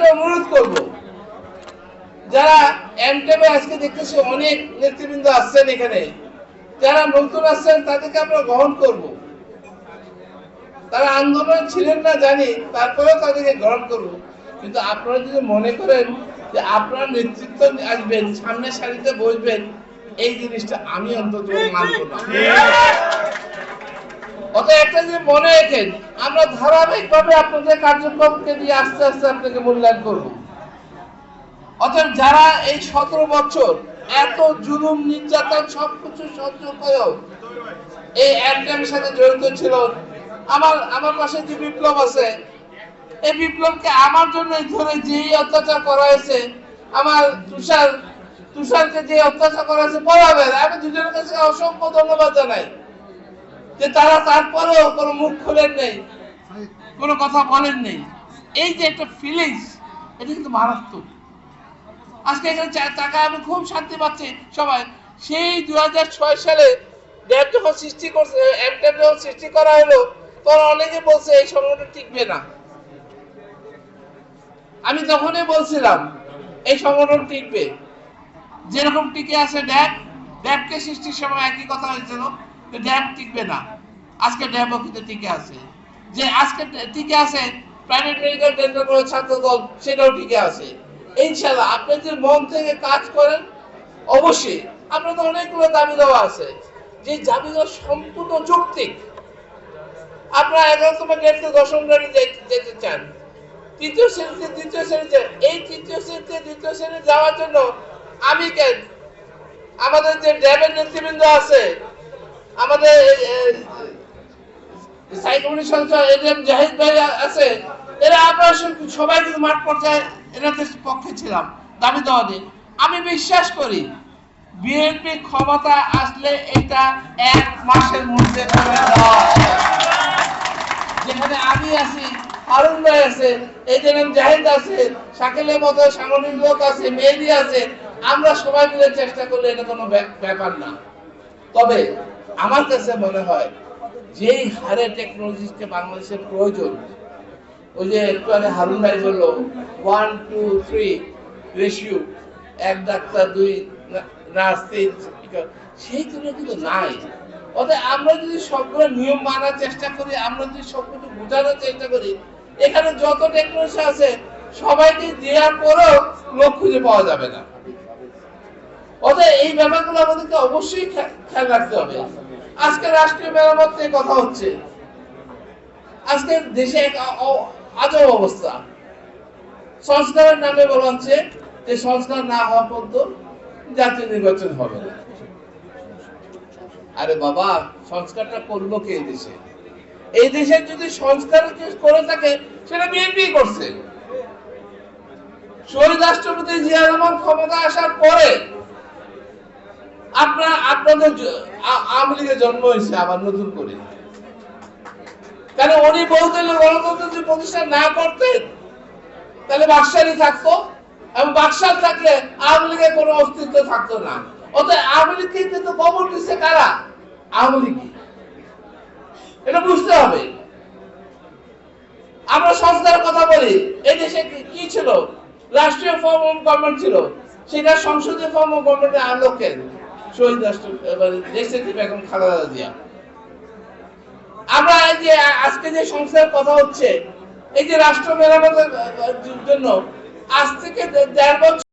একটা অনুরোধ করব, যারা এমটেমে আজকে দেখতেছি অনেক নেতৃবৃন্দ আসছেন এখানে, যারা নতুন আসছেন তাদেরকে আমরা গ্রহণ করব। তারা আন্দোলন ছিলেন না, জানি, তারপরেও তাদেরকে গ্রহণ করব। কিন্তু আপনারা যদি মনে করেন যে আপনার নেতৃত্ব আসবেন, সামনে সারিতে বসবেন, এই জিনিসটা আমি অন্তত মানব না। অত একটা যে মনে রাখেন, আমরা ধারাবাহিকভাবে আপনাদের কার্যক্রমকে নিয়ে আস্তে আস্তে আপনাকে মূল্যায়ন করব। অতএব যারা এই সতেরো বছর এত জুলুম, নির্যাতন, সবকিছু সহ্য করেও এই অ্যান্টেমের সাথে জড়িত ছিল, আমার আমার পাশে যে বিপ্লব আছে, এই বিপ্লবকে আমার জন্য ধরে যে অত্যাচার করা হয়েছে, আমার তুষার, তুষারকে যে অত্যাচার করা হয়েছে, পড়াবেন। আমি দুজনের কাছে অসংখ্য ধন্যবাদ জানাই। যে তারা তারপরেও কোনো মুখ খোলেন নেই, কোনো কথা বলেন নেই। এই যে একটা ফিলিংস এটা কিন্তু মারাত্মক। আজকে এখানে টাকা আমি খুব শান্তি পাচ্ছি সবাই। সেই দুই হাজার ছয় সালে ড্যাব যখন সৃষ্টি করছে এমটেম যখন সৃষ্টি করা হলো, তখন অনেকে বলছে এই সংগঠন টিকবে না। আমি তখনই বলছিলাম, এই সংগঠন টিকবে। যেরকম টিকে আছে ড্যাব ড্যাবকে সৃষ্টির সময় একই কথা হয়েছিল। যে ড্যাব টিকবে না। আজকে ড্যাবও কিন্তু টিকে আছে। যে আজকে টিকে আছে প্রাইভেট মেডিকেল ডেন্টাল কলেজ ছাত্র দল, সেটাও টিকে আছে। ইনশাল্লাহ আপনি যদি মন থেকে কাজ করেন, অবশ্যই আপনার তো অনেকগুলো দাবি দেওয়া আছে। যে দাবিগুলো সম্পূর্ণ যৌক্তিক। আপনারা এগারোতম গেটে দশম গ্রেডে যেতে- চান, তৃতীয় শ্রেণীতে দ্বিতীয় শ্রেণীতে, এই তৃতীয় শ্রেণীতে দ্বিতীয় শ্রেণি যাওয়ার জন্য আমি কেন? আমাদের যে ড্যাবের নেতৃবৃন্দ আছে আমাদের এডিএম জাহিদ ভাই আছে, এরা আমরা সবাই মাঠ পর্যায়ে এনাদের পক্ষে ছিলাম, দাবি দেওয়া আমি বিশ্বাস করি, বিএনপি ক্ষমতা আসলে এটা এক মাসের মধ্যে। যেখানে আমি আছি, হারুন ভাই আছে এই জাহিদ আছে মতো সাংগঠনিক লোক আছে, মেহেদি আছে, আমরা সবাই মিলে চেষ্টা করলে এটা কোনো ব্যাপ- ব্যাপার না তবে আমার কাছে মনে হয় যেই হারে টেকনোলজিকে বাংলাদেশের প্রয়োজন, ওই যে একটু আগে হারুন ভাই বলল ওয়ান টু থ্রি রেশিও এক ডাক্তার, দুই নার্স সেই তুলনা কিন্তু নাই। অতএব আমরা যদি সবগুলো নিয়ম মানার চেষ্টা করি, আমরা যদি সবকিছু বোঝানোর চেষ্টা করি, এখানে যত টেকনোলজি আছে, সবাইকে দেওয়ার পরেও লোক খুঁজে পাওয়া যাবে না। অতএব এই ব্যাপারগুলো আমাদেরকে অবশ্যই খেয়াল রাখতে হবে। আজকে রাষ্ট্রীয় মেরামত নিয়ে কথা হচ্ছে। আজকে দেশে এক আজব অবস্থা। সংস্কারের নামে বলা হচ্ছে যে সংস্কার না হওয়া পর্যন্ত জাতীয় নির্বাচন হবে না। আরে বাবা, সংস্কারটা করল কে এই দেশে? এই দেশে যদি সংস্কার করে থাকে, সেটা বিএনপি করছে। শহীদ রাষ্ট্রপতি জিয়া রহমান ক্ষমতা আসার পরে আপনার, আপনাদের আওয়ামী লীগের জন্ম হয়েছে, আবার নতুন করে। কারণ উনি গণতন্ত্র যদি প্রতিষ্ঠা না করতেন, তাহলে বাকশালই থাকতো, এবং বাকশাল থাকলে আওয়ামী লীগের কোনো অস্তিত্ব থাকতো না। আওয়ামী লীগকে কিন্তু কবর দিচ্ছে কারা? আওয়ামী লীগ এটা বুঝতে হবে। আমরা সংস্কারের কথা বলি, এই দেশে কি- ছিল? রাষ্ট্রীয় ফর্ম অফ গভর্নমেন্ট ছিল। সেটা সংসদীয় ফর্ম অফ গভর্নমেন্টে আনলো কেন শহীদ রাষ্ট্র জিয়া আমরা এই যে আজকে যে সংস্কারের কথা হচ্ছে, এই যে রাষ্ট্র মেরামতের জন্য, আজ থেকে দেড় বছর